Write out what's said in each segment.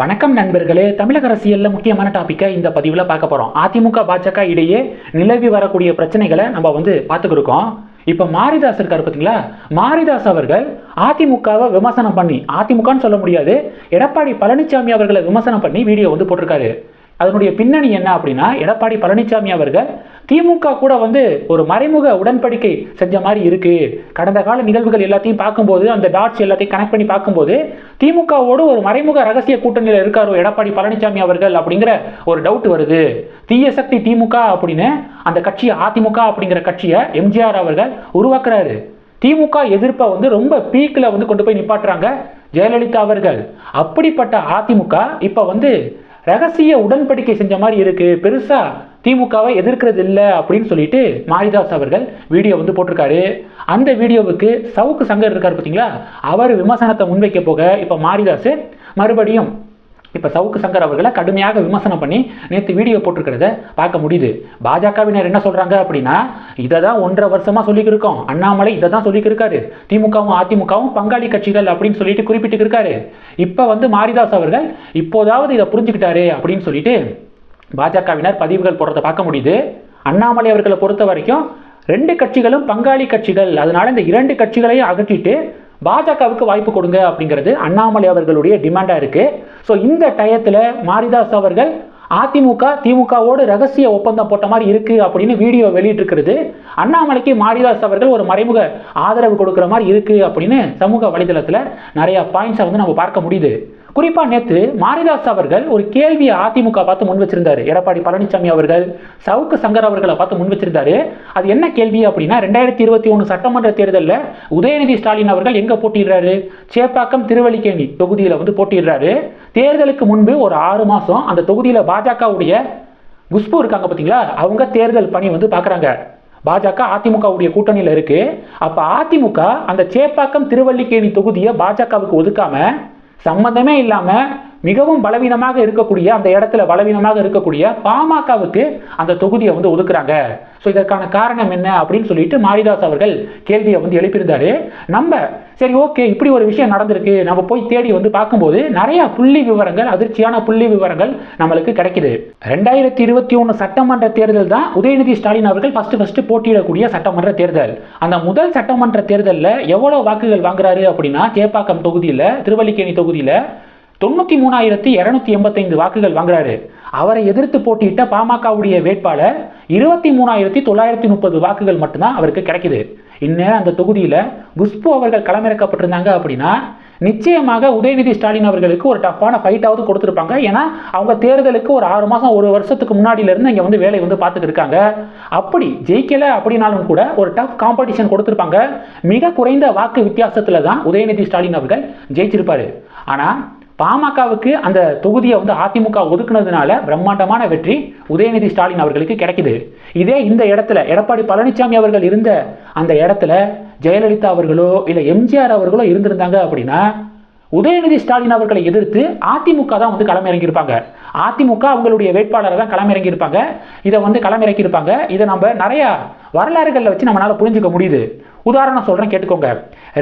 வணக்கம் நண்பர்களே. தமிழக அரசியலில் முக்கியமான டாப்பிக்கை இந்த பதிவில் பார்க்க போகிறோம் அதிமுக பாஜக இடையே நிலவி வரக்கூடிய பிரச்சனைகளை நம்ம வந்து பார்த்துக்கிருக்கோம். இப்போ மாரிதாஸ் இருக்கார் பார்த்தீங்களா மாரிதாஸ் அவர்கள் அதிமுகவை விமர்சனம் பண்ணி அதிமுகன்னு சொல்ல முடியாது எடப்பாடி பழனிசாமி அவர்களை விமர்சனம் பண்ணி வீடியோ வந்து போட்டிருக்காரு. அதனுடைய பின்னணி என்ன அப்படின்னா எடப்பாடி பழனிசாமி அவர்கள் திமுக கூட வந்து ஒரு மறைமுக உடன்படிக்கை செஞ்ச மாதிரி இருக்கு. கடந்த கால நிகழ்வுகள் எல்லாத்தையும் பார்க்கும்போது அந்த டாட்ஸ் எல்லாத்தையும் கனெக்ட் பண்ணி பார்க்கும்போது திமுகவோடு ஒரு மறைமுக ரகசிய கூட்டணியில் இருக்காரோ எடப்பாடி பழனிசாமி அவர்கள் அப்படிங்கிற ஒரு டவுட் வருது. தீய சக்தி திமுக அப்படின்னு அந்த கட்சியை அதிமுக அப்படிங்கிற கட்சியை எம்ஜிஆர் அவர்கள் உருவாக்குறாரு. திமுக எதிர்ப்பை வந்து ரொம்ப பீக்கில் வந்து கொண்டு போய் நிப்பாட்டுறாங்க ஜெயலலிதா அவர்கள். அப்படிப்பட்ட அதிமுக இப்போ வந்து ரகசிய உடன்படிக்கை செஞ்ச மாதிரி இருக்கு. பெருசா திமுகவை எதிர்க்கிறது இல்லை அப்படின்னு சொல்லிட்டு மாரிதாஸ் அவர்கள் வீடியோ வந்து போட்டிருக்காரு. அந்த வீடியோவுக்கு சவுக்கு சங்கர் இருக்கார் பார்த்தீங்களா அவர் விமர்சனத்தை முன்வைக்க போக இப்போ மாரிதாஸ் மறுபடியும் இப்போ சவுக்கு சங்கர் அவர்களை கடுமையாக விமர்சனம் பண்ணி நேற்று வீடியோ போட்டிருக்கிறத பார்க்க முடியுது. பாஜகவினர் என்ன சொல்கிறாங்க அப்படின்னா இதை தான் ஒன்றரை வருஷமாக சொல்லிக்கிருக்கோம் அண்ணாமலை இதை தான் சொல்லிக்கிருக்காரு. திமுகவும் அதிமுகவும் பங்காளி கட்சிகள் அப்படின்னு சொல்லிட்டு குறிப்பிட்டு இருக்காரு. இப்போ வந்து மாரிதாஸ் அவர்கள் இப்போதாவது இதை புரிஞ்சுக்கிட்டாரு அப்படின்னு சொல்லிட்டு பாஜகவினர் பதிவுகள் போடுறத பார்க்க முடியுது. அண்ணாமலை அவர்களை பொறுத்த வரைக்கும் ரெண்டு கட்சிகளும் பங்காளி கட்சிகள். அதனால இந்த இரண்டு கட்சிகளையும் அகற்றிட்டு பாஜகவுக்கு வாய்ப்பு கொடுங்க அப்படிங்கிறது அண்ணாமலை அவர்களுடைய டிமாண்டாக இருக்குது ஸோ இந்த டயத்தில் மாரிதாஸ் அவர்கள் அதிமுக திமுகவோடு ரகசிய ஒப்பந்தம் போட்ட மாதிரி இருக்கு அப்படின்னு வீடியோ வெளியிட்டிருக்கிறது. அண்ணாமலைக்கு மாரிதாஸ் அவர்கள் ஒரு மறைமுக ஆதரவு கொடுக்குற மாதிரி இருக்கு அப்படின்னு சமூக வலைதளத்தில் நிறைய பாயிண்ட்ஸை வந்து நம்ம பார்க்க முடியுது. குறிப்பாக நேற்று மாரிதாஸ் அவர்கள் ஒரு கேள்வியை அதிமுக பார்த்து முன் வச்சிருந்தாரு. எடப்பாடி பழனிசாமி அவர்கள் சவுக்கு சங்கர் அவர்களை பார்த்து முன் வச்சிருந்தாரு. அது என்ன கேள்வி அப்படின்னா ரெண்டாயிரத்தி இருபத்தி ஒன்று சட்டமன்ற தேர்தலில் உதயநிதி ஸ்டாலின் அவர்கள் எங்கே போட்டிடுறாரு சேப்பாக்கம் திருவல்லிக்கேணி தொகுதியில் வந்து போட்டிடுறாரு தேர்தலுக்கு முன்பு ஒரு ஆறு மாதம் அந்த தொகுதியில் பாஜகவுடைய குஷ்பு இருக்காங்க பார்த்தீங்களா அவங்க தேர்தல் பணி வந்து பார்க்குறாங்க பாஜக அதிமுகவுடைய கூட்டணியில் இருக்கு. அப்போ அதிமுக அந்த சேப்பாக்கம் திருவல்லிக்கேணி தொகுதியை பாஜகவுக்கு ஒதுக்காம சம்பந்தமே இல்லாமல் மிகவும் பலவீனமாக இருக்கக்கூடிய அந்த இடத்துல பலவீனமாக இருக்கக்கூடிய பாமகவுக்கு அந்த தொகுதியை வந்து ஒதுக்குறாங்க. ஸோ இதற்கான காரணம் என்ன அப்படின்னு சொல்லிட்டு மாரிதாஸ் அவர்கள் கேள்வியை வந்து எழுப்பியிருந்தாரு. நம்ம சரி ஓகே இப்படி ஒரு விஷயம் நடந்திருக்கு. நம்ம போய் தேடி வந்து பார்க்கும்போது நிறைய புள்ளி விவரங்கள் அதிர்ச்சியான புள்ளி விவரங்கள் நம்மளுக்கு கிடைக்குது. ரெண்டாயிரத்தி இருபத்தி ஒன்று சட்டமன்ற தேர்தல் தான் உதயநிதி ஸ்டாலின் அவர்கள் ஃபர்ஸ்ட் ஃபர்ஸ்ட் போட்டியிடக்கூடிய சட்டமன்ற தேர்தல். அந்த முதல் சட்டமன்ற தேர்தலில் எவ்வளோ வாக்குகள் வாங்குறாரு அப்படின்னா சேப்பாக்கம் தொகுதியில் திருவல்லிக்கேணி தொகுதியில் தொண்ணூற்றி மூணாயிரத்தி இரநூத்தி எண்பத்தைந்து வாக்குகள் வாங்குறாரு. அவரை எதிர்த்து போட்டியிட்ட பாமகவுடைய வேட்பாளர் இருபத்தி மூணாயிரத்தி தொள்ளாயிரத்தி முப்பது வாக்குகள் மட்டும்தான் அவருக்கு கிடைக்குது. இந்நேரம் அந்த தொகுதியில் குஷ்பு அவர்கள் களமிறக்கப்பட்டிருந்தாங்க அப்படின்னா நிச்சயமாக உதயநிதி ஸ்டாலின் அவர்களுக்கு ஒரு டஃப்பான ஃபைட்டாவது கொடுத்துருப்பாங்க. ஏன்னா அவங்க தேர்தலுக்கு ஒரு ஆறு மாதம் ஒரு வருஷத்துக்கு முன்னாடியிலேருந்து இங்கே வந்து வேலை வந்து பார்த்துட்டு இருக்காங்க. அப்படி ஜெயிக்கலை அப்படின்னாலும் கூட ஒரு டஃப் காம்படிஷன் கொடுத்துருப்பாங்க. மிக குறைந்த வாக்கு வித்தியாசத்தில் தான் உதயநிதி ஸ்டாலின் அவர்கள் ஜெயிச்சிருப்பாரு. ஆனால் பாமகவுக்கு அந்த தொகுதியை வந்து அதிமுக ஒதுக்குனதுனால பிரம்மாண்டமான வெற்றி உதயநிதி ஸ்டாலின் அவர்களுக்கு கிடைக்குது. இதே இந்த இடத்துல எடப்பாடி பழனிசாமி அவர்கள் இருந்த அந்த இடத்துல ஜெயலலிதா அவர்களோ இல்லை எம்ஜிஆர் அவர்களோ இருந்திருந்தாங்க அப்படின்னா உதயநிதி ஸ்டாலின் அவர்களை எதிர்த்து அதிமுக தான் வந்து களமிறங்கியிருப்பாங்க. அதிமுக அவங்களுடைய வேட்பாளரை தான் களமிறங்கியிருப்பாங்க. இதை வந்து களமிறக்கியிருப்பாங்க. இதை நம்ம நிறையா வரலாறுகளில் வச்சு நம்மளால புரிஞ்சுக்க முடியுது. உதாரணம் சொல்கிறேன் கேட்டுக்கோங்க.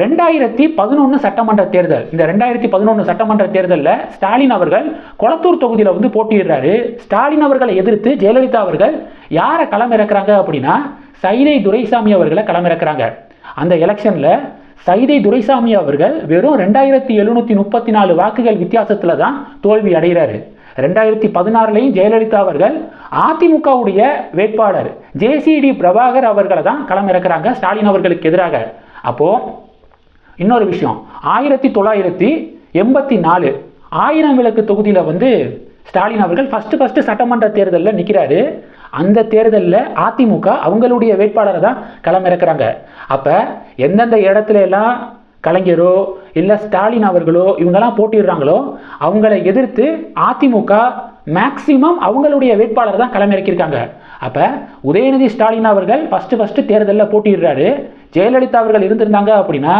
ரெண்டாயிரத்தி பதினொன்று சட்டமன்ற தேர்தல். இந்த ரெண்டாயிரத்தி பதினொன்று சட்டமன்ற தேர்தலில் ஸ்டாலின் அவர்கள் கொளத்தூர் தொகுதியில் வந்து போட்டியிடுறாரு. ஸ்டாலின் அவர்களை எதிர்த்து ஜெயலலிதா அவர்கள் யாரை களமிறக்குறாங்க அப்படின்னா சைதை துரைசாமி அவர்களை களமிறக்குறாங்க. அந்த எலெக்ஷனில் சைதை துரைசாமி அவர்கள் வெறும் ரெண்டாயிரத்தி எழுநூற்றி முப்பத்தி நாலு வாக்குகள் வித்தியாசத்தில் தான் தோல்வி அடைகிறாரு. ரெண்டாயிரத்தி பதினாறுலையும் ஜெயலலிதா அவர்கள் அதிமுகவுடைய வேட்பாளர். ஜேசிடி பிரபாகர் அவர்களை தான் களமிறக்கிறாங்க ஸ்டாலின் அவர்களுக்கு எதிராக. அப்போ இன்னொரு விஷயம். ஆயிரத்தி தொள்ளாயிரத்தி எண்பத்தி நாலு ஆயிரம் விளக்கு தொகுதியில் வந்து ஸ்டாலின் அவர்கள் ஃபஸ்ட்டு ஃபஸ்ட்டு சட்டமன்ற தேர்தலில் நிற்கிறாரு அந்த தேர்தலில் அதிமுக அவங்களுடைய வேட்பாளரை தான் களமிறக்கிறாங்க அப்போ எந்தெந்த இடத்துல எல்லாம் கலைஞரோ இல்லை ஸ்டாலின் அவர்களோ இவங்கெல்லாம் போட்டிடுறாங்களோ அவங்கள எதிர்த்து அதிமுக மேக்சிமம் அவங்களுடைய வேட்பாளர் தான் களமிறக்கியிருக்காங்க. அப்போ உதயநிதி ஸ்டாலின் அவர்கள் ஃபஸ்ட்டு ஃபஸ்ட்டு தேர்தலில் போட்டிடுறாரு ஜெயலலிதா அவர்கள் இருந்திருந்தாங்க அப்படின்னா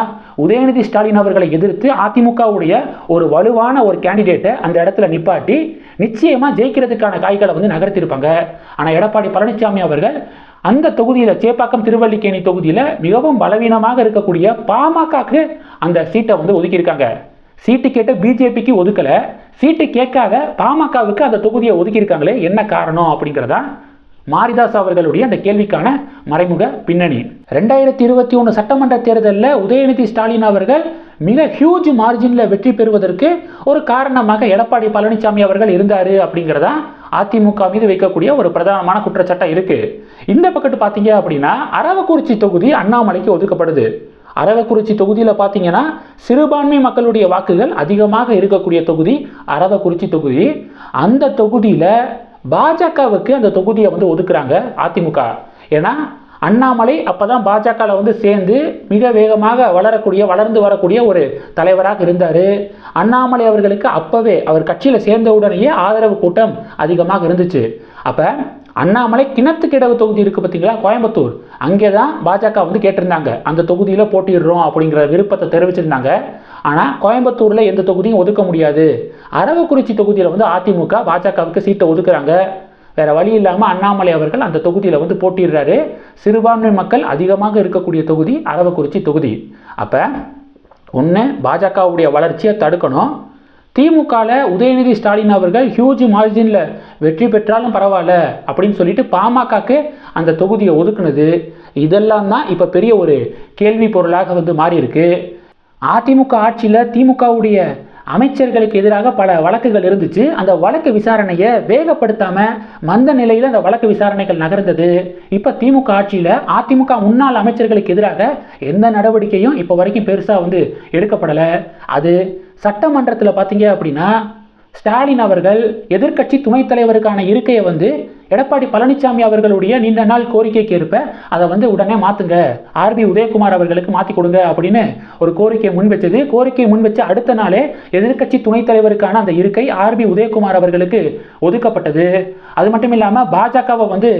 உதயநிதி ஸ்டாலின் அவர்களை எதிர்த்து அதிமுகவுடைய ஒரு வலுவான ஒரு கேண்டிடேட்டை அந்த இடத்துல நிப்பாட்டி நிச்சயமாக ஜெயிக்கிறதுக்கான காய்களை வந்து நகர்த்தியிருப்பாங்க. ஆனால் எடப்பாடி பழனிசாமி அவர்கள் அந்த தொகுதியில் சேப்பாக்கம் திருவல்லிக்கேணி தொகுதியில் மிகவும் பலவீனமாக இருக்கக்கூடிய பாமகக்கு அந்த சீட்டை வந்து ஒதுக்கியிருக்காங்க. சீட்டு கேட்ட பிஜேபிக்கு ஒதுக்கலை. சீட்டு கேட்காத பாமகவுக்கு அந்த தொகுதியை ஒதுக்கியிருக்காங்களே என்ன காரணம் அப்படிங்கிறதா மாரிதாஸ் அவர்களுடைய அந்த கேள்விக்கான மறைமுக பின்னணி. ரெண்டாயிரத்தி இருபத்தி ஒன்று சட்டமன்ற தேர்தலில் உதயநிதி ஸ்டாலின் அவர்கள் மிக ஹியூஜ் மார்ஜினில் வெற்றி பெறுவதற்கு ஒரு காரணமாக எடப்பாடி பழனிசாமி அவர்கள் இருந்தார் அப்படிங்கிறதா அதிமுக மீது வைக்கக்கூடிய ஒரு பிரதானமான குற்றச்சாட்டம் இருக்குது இந்த பக்கத்து பார்த்தீங்க அப்படின்னா அரவக்குறிச்சி தொகுதி அண்ணாமலைக்கு ஒதுக்கப்படுது. அரவக்குறிச்சி தொகுதியில் பார்த்தீங்கன்னா சிறுபான்மை மக்களுடைய வாக்குகள் அதிகமாக இருக்கக்கூடிய தொகுதி அரவக்குறிச்சி தொகுதி. அந்த தொகுதியில் பாஜகவுக்கு அந்த தொகுதியை வந்து ஒதுக்குறாங்க அதிமுக. ஏன்னா அண்ணாமலை அப்பதான் பாஜகவில் வந்து சேர்ந்து மிக வேகமாக வளரக்கூடிய வளர்ந்து வரக்கூடிய ஒரு தலைவராக இருந்தார். அண்ணாமலை அவர்களுக்கு அப்போவே அவர் கட்சியில் சேர்ந்தவுடனேயே ஆதரவு கூட்டம் அதிகமாக இருந்துச்சு. அப்போ அண்ணாமலை கிணத்துக்கிடவு தொகுதி இருக்குது பார்த்தீங்களா கோயம்புத்தூர். அங்கே தான் பாஜக வந்து கேட்டிருந்தாங்க. அந்த தொகுதியில் போட்டிடுறோம் அப்படிங்கிற விருப்பத்தை தெரிவிச்சிருந்தாங்க. ஆனால் கோயம்புத்தூரில் எந்த தொகுதியும் ஒதுக்க முடியாது. அரவக்குறிச்சி தொகுதியில் வந்து அதிமுக பாஜகவுக்கு சீட்டை ஒதுக்குறாங்க. வேறு வழி இல்லாமல் அண்ணாமலை அவர்கள் அந்த தொகுதியில் வந்து போட்டிடுறாரு சிறுபான்மை மக்கள் அதிகமாக இருக்கக்கூடிய தொகுதி அரவக்குறிச்சி தொகுதி. அப்போ ஒன்று பாஜகவுடைய வளர்ச்சியை தடுக்கணும். திமுகவில் உதயநிதி ஸ்டாலின் அவர்கள் ஹியூஜ் மார்ஜினில் வெற்றி பெற்றாலும் பரவாயில்ல அப்படின்னு சொல்லிட்டு பாமகக்கு அந்த தொகுதியை ஒதுக்குனது. இதெல்லாம் தான் இப்போ பெரிய ஒரு கேள்வி பொருளாக வந்து மாறி இருக்கு அதிமுக ஆட்சியில் திமுகவுடைய அமைச்சர்களுக்கு எதிராக பல வழக்குகள் இருந்துச்சு. அந்த வழக்கு விசாரணையை வேகப்படுத்தாம மந்த நிலையில் அந்த வழக்கு விசாரணைகள் நகர்ந்தது. இப்போ திமுக ஆட்சியில் அதிமுக முன்னாள் அமைச்சர்களுக்கு எதிராக எந்த நடவடிக்கையும் இப்போ வரைக்கும் பெருசாக வந்து எடுக்கப்படலை. அது சட்டமன்றத்தில் பார்த்தீங்க அப்படின்னா ஸ்டாலின் அவர்கள் எதிர்க்கட்சி துணைத் தலைவருக்கான இருக்கையை வந்து எடப்பாடி பழனிசாமி அவர்களுடைய நீண்ட நாள் கோரிக்கைக்கு ஏற்ப அதை வந்து உடனே மாற்றுங்க ஆர்பி உதயகுமார் அவர்களுக்கு மாற்றி கொடுங்க அப்படின்னு ஒரு கோரிக்கையை முன் வச்சது கோரிக்கையை முன் வச்ச அடுத்த நாளே எதிர்க்கட்சி துணைத் தலைவருக்கான அந்த இருக்கை ஆர்பி உதயகுமார் அவர்களுக்கு ஒதுக்கப்பட்டது. அது மட்டும் இல்லாமல் பாஜகவை வந்து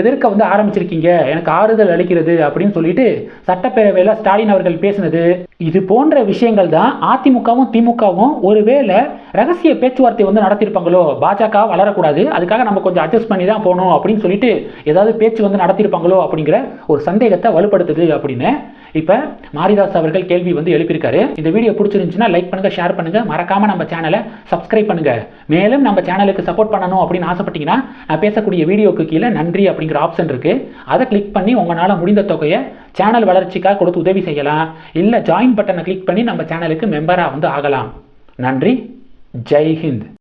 எதிர்க்க வந்து ஆரம்பிச்சிருக்கீங்க. எனக்கு ஆறுதல் அளிக்கிறது அப்படின்னு சொல்லிட்டு சட்டப்பேரவையில் ஸ்டாலின் அவர்கள் பேசினது. இது போன்ற விஷயங்கள் தான் அதிமுகவும் திமுகவும் ஒருவேளை ரகசிய பேச்சுவார்த்தை வந்து நடத்தியிருப்பாங்களோ? பாஜக வளரக்கூடாது. அதுக்காக நம்ம கொஞ்சம் அட்ஜஸ்ட் பண்ணி தான் போகணும் அப்படின்னு சொல்லிட்டு ஏதாவது பேச்சு வந்து நடத்தியிருப்பாங்களோ அப்படிங்கிற ஒரு சந்தேகத்தை வலுப்படுத்துது அப்படின்னு இப்போ மாரிதாஸ் அவர்கள் கேள்வி வந்து எழுப்பியிருக்காரு. இந்த வீடியோ பிடிச்சிருந்துச்சுன்னா லைக் பண்ணுங்க ஷேர் பண்ணுங்க. மறக்காம நம்ம சேனலை சப்ஸ்கிரைப் பண்ணுங்க. மேலும் நம்ம சேனலுக்கு சப்போர்ட் பண்ணணும் அப்படின்னு ஆசைப்பட்டீங்கன்னா நான் பேசக்கூடிய வீடியோக்கு கீழே நன்றி அப்படிங்கிற ஆப்ஷன் இருக்கு. அதை கிளிக் பண்ணி உங்களால் முடிந்த தொகையை சேனல் வளர்ச்சிக்காக கொடுத்து உதவி செய்யலாம். இல்லை ஜாயின் பட்டனை கிளிக் பண்ணி நம்ம சேனலுக்கு மெம்பராக வந்து ஆகலாம். நன்றி. ஜெய்ஹிந்த்